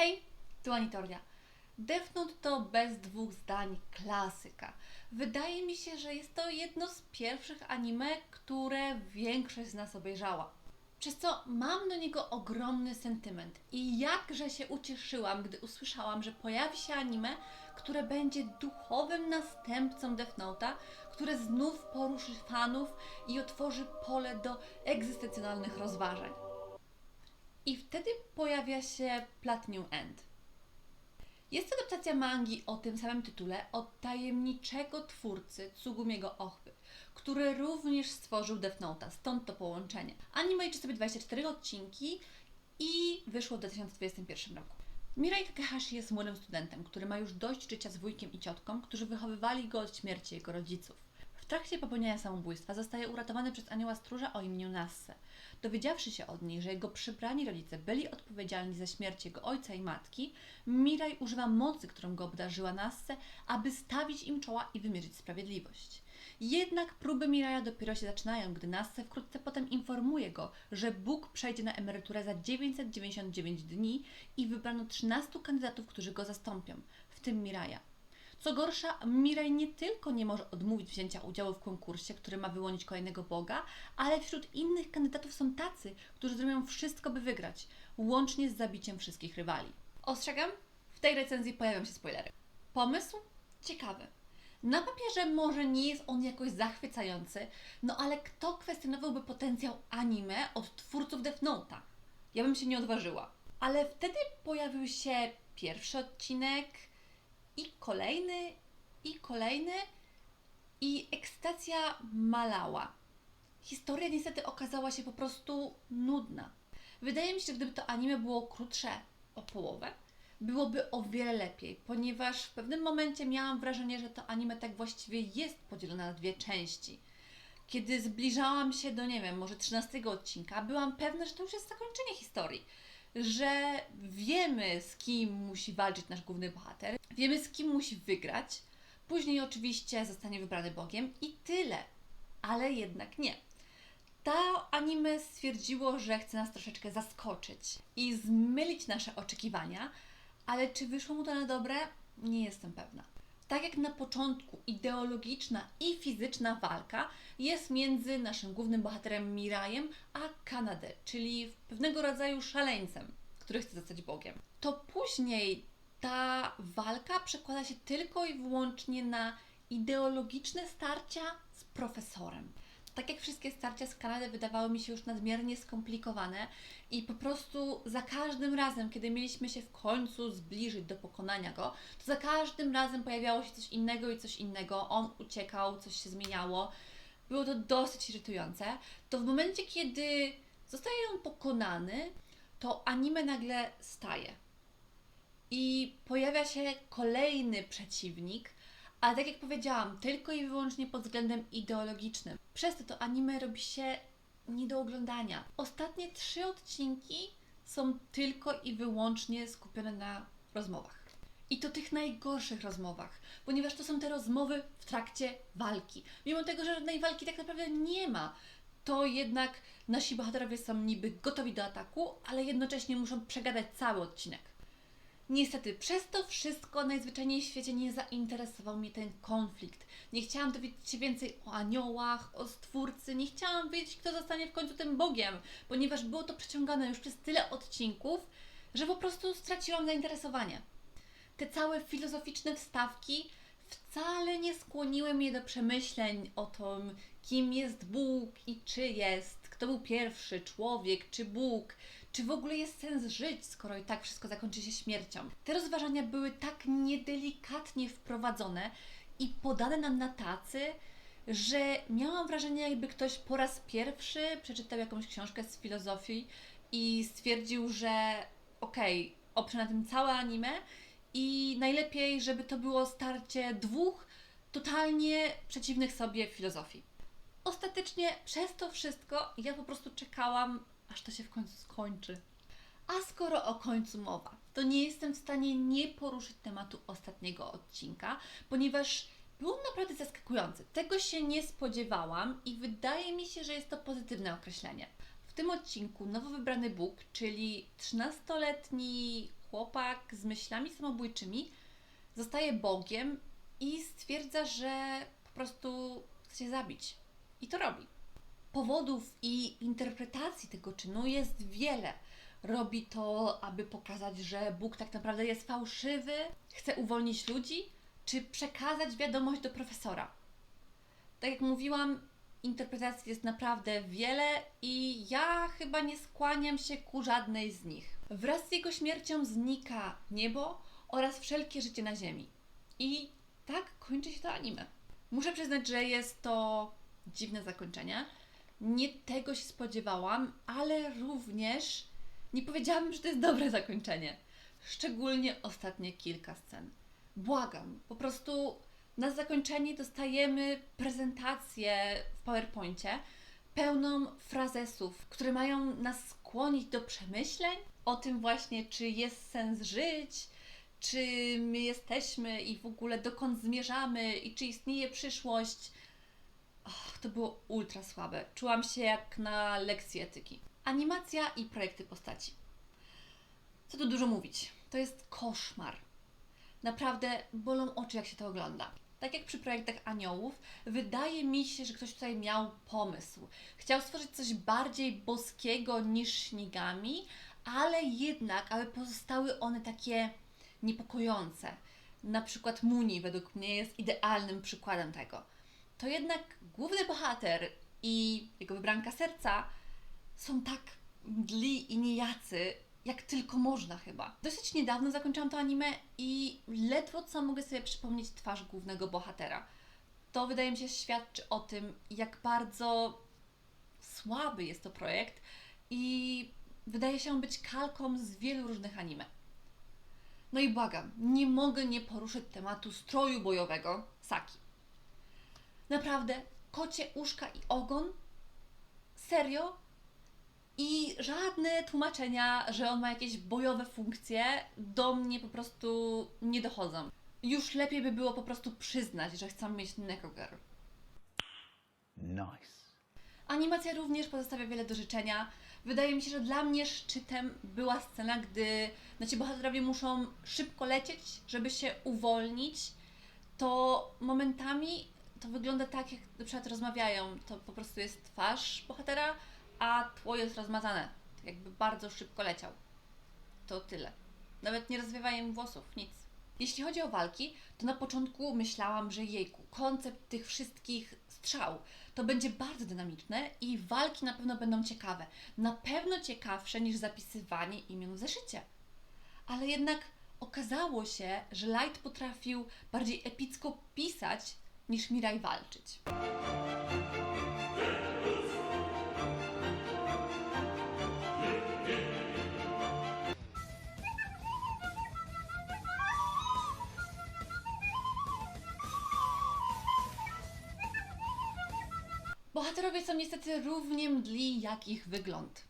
Hej, tu Anitoria. Death Note to bez dwóch zdań klasyka. Wydaje mi się, że jest to jedno z pierwszych anime, które większość z nas obejrzała. Przez co mam do niego ogromny sentyment i jakże się ucieszyłam, gdy usłyszałam, że pojawi się anime, które będzie duchowym następcą Death Note'a, które znów poruszy fanów i otworzy pole do egzystencjonalnych rozważań. I wtedy pojawia się Platinum End. Jest to adaptacja mangi o tym samym tytule od tajemniczego twórcy Tsugumiego Ochby, który również stworzył Death Note'a, stąd to połączenie. Anime liczy sobie 24 odcinki i wyszło w 2021 roku. Mirai Takehashi jest młodym studentem, który ma już dość życia z wujkiem i ciotką, którzy wychowywali go od śmierci jego rodziców. W trakcie popełniania samobójstwa zostaje uratowany przez anioła stróża o imieniu Nasse. Dowiedziawszy się od niej, że jego przybrani rodzice byli odpowiedzialni za śmierć jego ojca i matki, Miraj używa mocy, którą go obdarzyła Nasse, aby stawić im czoła i wymierzyć sprawiedliwość. Jednak próby Miraja dopiero się zaczynają, gdy Nasse wkrótce potem informuje go, że Bóg przejdzie na emeryturę za 999 dni i wybrano 13 kandydatów, którzy go zastąpią, w tym Miraja. Co gorsza, Miraj nie tylko nie może odmówić wzięcia udziału w konkursie, który ma wyłonić kolejnego Boga, ale wśród innych kandydatów są tacy, którzy zrobią wszystko, by wygrać, łącznie z zabiciem wszystkich rywali. Ostrzegam, w tej recenzji pojawią się spoilery. Pomysł? Ciekawy. Na papierze może nie jest on jakoś zachwycający, no ale kto kwestionowałby potencjał anime od twórców Death Note'a? Ja bym się nie odważyła. Ale wtedy pojawił się pierwszy odcinek i kolejny, i kolejny i ekscytacja malała. Historia niestety okazała się po prostu nudna. Wydaje mi się, że gdyby to anime było krótsze o połowę, byłoby o wiele lepiej, ponieważ w pewnym momencie miałam wrażenie, że to anime tak właściwie jest podzielone na dwie części. Kiedy zbliżałam się do, nie wiem, może 13 odcinka, byłam pewna, że to już jest zakończenie historii. Że wiemy, z kim musi walczyć nasz główny bohater, wiemy, z kim musi wygrać. Później oczywiście zostanie wybrany Bogiem i tyle. Ale jednak nie. To anime stwierdziło, że chce nas troszeczkę zaskoczyć i zmylić nasze oczekiwania, ale czy wyszło mu to na dobre? Nie jestem pewna. Tak jak na początku ideologiczna i fizyczna walka jest między naszym głównym bohaterem Mirajem a Kanadę, czyli pewnego rodzaju szaleńcem, który chce zostać Bogiem. To później ta walka przekłada się tylko i wyłącznie na ideologiczne starcia z profesorem. Tak jak wszystkie starcia z Kanady wydawały mi się już nadmiernie skomplikowane i po prostu za każdym razem, kiedy mieliśmy się w końcu zbliżyć do pokonania go, to za każdym razem pojawiało się coś innego i coś innego. On uciekał, coś się zmieniało. Było to dosyć irytujące. To w momencie, kiedy zostaje on pokonany, to anime nagle staje. I pojawia się kolejny przeciwnik, ale tak jak powiedziałam, tylko i wyłącznie pod względem ideologicznym. Przez to to anime robi się nie do oglądania. Ostatnie trzy odcinki są tylko i wyłącznie skupione na rozmowach. I to tych najgorszych rozmowach, ponieważ to są te rozmowy w trakcie walki. Mimo tego, że żadnej walki tak naprawdę nie ma, to jednak nasi bohaterowie są niby gotowi do ataku, ale jednocześnie muszą przegadać cały odcinek. Niestety, przez to wszystko najzwyczajniej w świecie nie zainteresował mnie ten konflikt. Nie chciałam dowiedzieć się więcej o aniołach, o stwórcy, nie chciałam wiedzieć, kto zostanie w końcu tym Bogiem, ponieważ było to przeciągane już przez tyle odcinków, że po prostu straciłam zainteresowanie. Te całe filozoficzne wstawki wcale nie skłoniły mnie do przemyśleń o tym, kim jest Bóg i czy jest, kto był pierwszy, człowiek czy Bóg, czy w ogóle jest sens żyć, skoro i tak wszystko zakończy się śmiercią. Te rozważania były tak niedelikatnie wprowadzone i podane nam na tacy, że miałam wrażenie, jakby ktoś po raz pierwszy przeczytał jakąś książkę z filozofii i stwierdził, że okej, okay, oprze na tym całe anime i najlepiej, żeby to było starcie dwóch totalnie przeciwnych sobie filozofii. Ostatecznie przez to wszystko ja po prostu czekałam, aż to się w końcu skończy. A skoro o końcu mowa, to nie jestem w stanie nie poruszyć tematu ostatniego odcinka, ponieważ był naprawdę zaskakujący. Tego się nie spodziewałam i wydaje mi się, że jest to pozytywne określenie. W tym odcinku nowo wybrany Bóg, czyli 13-letni chłopak z myślami samobójczymi zostaje Bogiem i stwierdza, że po prostu chce się zabić. I to robi. Powodów i interpretacji tego czynu jest wiele. Robi to, aby pokazać, że Bóg tak naprawdę jest fałszywy, chce uwolnić ludzi, czy przekazać wiadomość do profesora. Tak jak mówiłam, interpretacji jest naprawdę wiele i ja chyba nie skłaniam się ku żadnej z nich. Wraz z jego śmiercią znika niebo oraz wszelkie życie na ziemi. I tak kończy się to anime. Muszę przyznać, że jest to dziwne zakończenie. Nie tego się spodziewałam, ale również nie powiedziałabym, że to jest dobre zakończenie. Szczególnie ostatnie kilka scen. Błagam, po prostu na zakończenie dostajemy prezentację w PowerPoincie pełną frazesów, które mają nas skłonić do przemyśleń o tym właśnie, czy jest sens żyć, czy my jesteśmy i w ogóle dokąd zmierzamy i czy istnieje przyszłość. Och, to było ultra słabe. Czułam się jak na lekcji etyki. Animacja i projekty postaci. Co tu dużo mówić? To jest koszmar. Naprawdę bolą oczy, jak się to ogląda. Tak jak przy projektach aniołów, wydaje mi się, że ktoś tutaj miał pomysł. Chciał stworzyć coś bardziej boskiego niż śnigami, ale jednak, aby pozostały one takie niepokojące. Na przykład Muni według mnie jest idealnym przykładem tego. To jednak główny bohater i jego wybranka serca są tak mdli i nijacy, jak tylko można chyba. Dosyć niedawno zakończyłam to anime i ledwo co mogę sobie przypomnieć twarz głównego bohatera. To wydaje mi się świadczy o tym, jak bardzo słaby jest to projekt i wydaje się on być kalką z wielu różnych anime. No i błagam, nie mogę nie poruszyć tematu stroju bojowego Saki. Naprawdę, kocie uszka i ogon? Serio? I żadne tłumaczenia, że on ma jakieś bojowe funkcje, do mnie po prostu nie dochodzą. Już lepiej by było po prostu przyznać, że chcę mieć Neko Girl. Nice. Animacja również pozostawia wiele do życzenia. Wydaje mi się, że dla mnie szczytem była scena, gdy nasi bohaterowie muszą szybko lecieć, żeby się uwolnić. To momentami to wygląda tak, jak na przykład rozmawiają. To po prostu jest twarz bohatera, a tło jest rozmazane. Jakby bardzo szybko leciał. To tyle. Nawet nie rozwiewają włosów, nic. Jeśli chodzi o walki, to na początku myślałam, że jejku, koncept tych wszystkich strzał to będzie bardzo dynamiczne i walki na pewno będą ciekawe. Na pewno ciekawsze niż zapisywanie imion w zeszycie. Ale jednak okazało się, że Light potrafił bardziej epicko pisać niż Mirai walczyć. Bohaterowie są niestety równie mdli jak ich wygląd.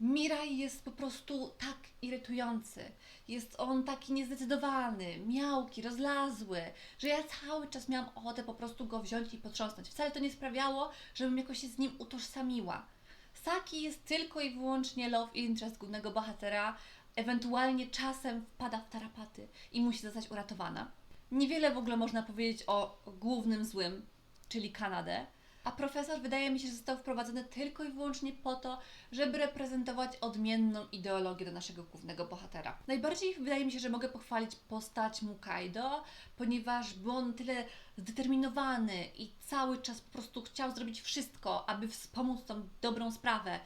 Miraj jest po prostu tak irytujący. Jest on taki niezdecydowany, miałki, rozlazły, że ja cały czas miałam ochotę po prostu go wziąć i potrząsnąć. Wcale to nie sprawiało, żebym jakoś się z nim utożsamiła. Saki jest tylko i wyłącznie love interest głównego bohatera, ewentualnie czasem wpada w tarapaty i musi zostać uratowana. Niewiele w ogóle można powiedzieć o głównym złym, czyli Kanadę. A profesor wydaje mi się, że został wprowadzony tylko i wyłącznie po to, żeby reprezentować odmienną ideologię do naszego głównego bohatera. Najbardziej wydaje mi się, że mogę pochwalić postać Mukaido, ponieważ był on tyle zdeterminowany i cały czas po prostu chciał zrobić wszystko, aby wspomóc tą dobrą sprawę,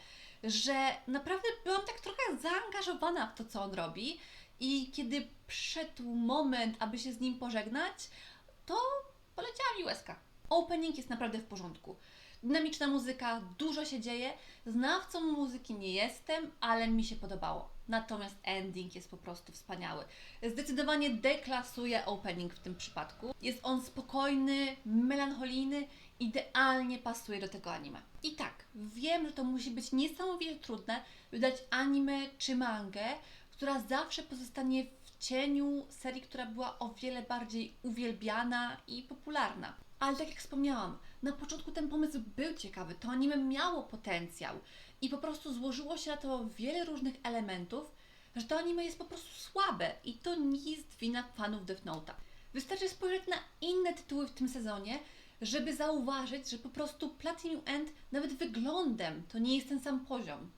że naprawdę byłam tak trochę zaangażowana w to, co on robi. I kiedy przyszedł moment, aby się z nim pożegnać, to poleciała mi łezka. Opening jest naprawdę w porządku. Dynamiczna muzyka, dużo się dzieje. Znawcą muzyki nie jestem, ale mi się podobało. Natomiast ending jest po prostu wspaniały. Zdecydowanie deklasuje opening w tym przypadku. Jest on spokojny, melancholijny, idealnie pasuje do tego anime. I tak, wiem, że to musi być niesamowicie trudne wydać anime czy mangę, która zawsze pozostanie w cieniu serii, która była o wiele bardziej uwielbiana i popularna. Ale tak jak wspomniałam, na początku ten pomysł był ciekawy, to anime miało potencjał i po prostu złożyło się na to wiele różnych elementów, że to anime jest po prostu słabe i to nie jest wina fanów Death Note'a. Wystarczy spojrzeć na inne tytuły w tym sezonie, żeby zauważyć, że po prostu Platinum End nawet wyglądem to nie jest ten sam poziom.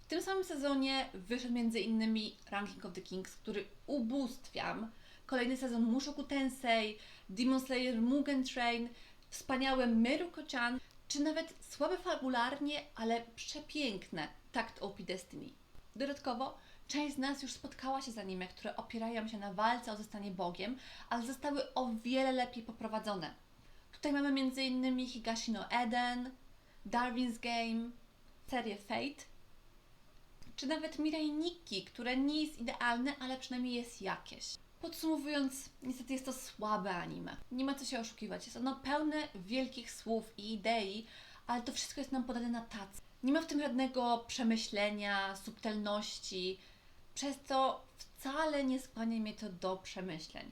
W tym samym sezonie wyszedł innymi Ranking of the Kings, który ubóstwiam. Kolejny sezon Mushoku Tensei, Demon Slayer Mugen Train, wspaniałe Meruko-chan, czy nawet słabe fabularnie, ale przepiękne Takt OP Destiny. Dodatkowo, część z nas już spotkała się z anime, które opierają się na walce o zostanie Bogiem, ale zostały o wiele lepiej poprowadzone. Tutaj mamy m.in. Higashi no Eden, Darwin's Game, serię Fate, czy nawet Mirai Nikki, które nie jest idealne, ale przynajmniej jest jakieś. Podsumowując, niestety jest to słabe anime. Nie ma co się oszukiwać. Jest ono pełne wielkich słów i idei, ale to wszystko jest nam podane na tacy. Nie ma w tym żadnego przemyślenia, subtelności, przez co wcale nie skłania mnie to do przemyśleń.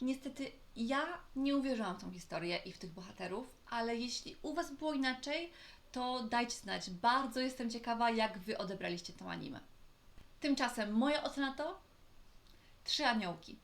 Niestety ja nie uwierzyłam w tą historię i w tych bohaterów, ale jeśli u Was było inaczej, to dajcie znać. Bardzo jestem ciekawa, jak Wy odebraliście tą anime. Tymczasem moja ocena to trzy aniołki.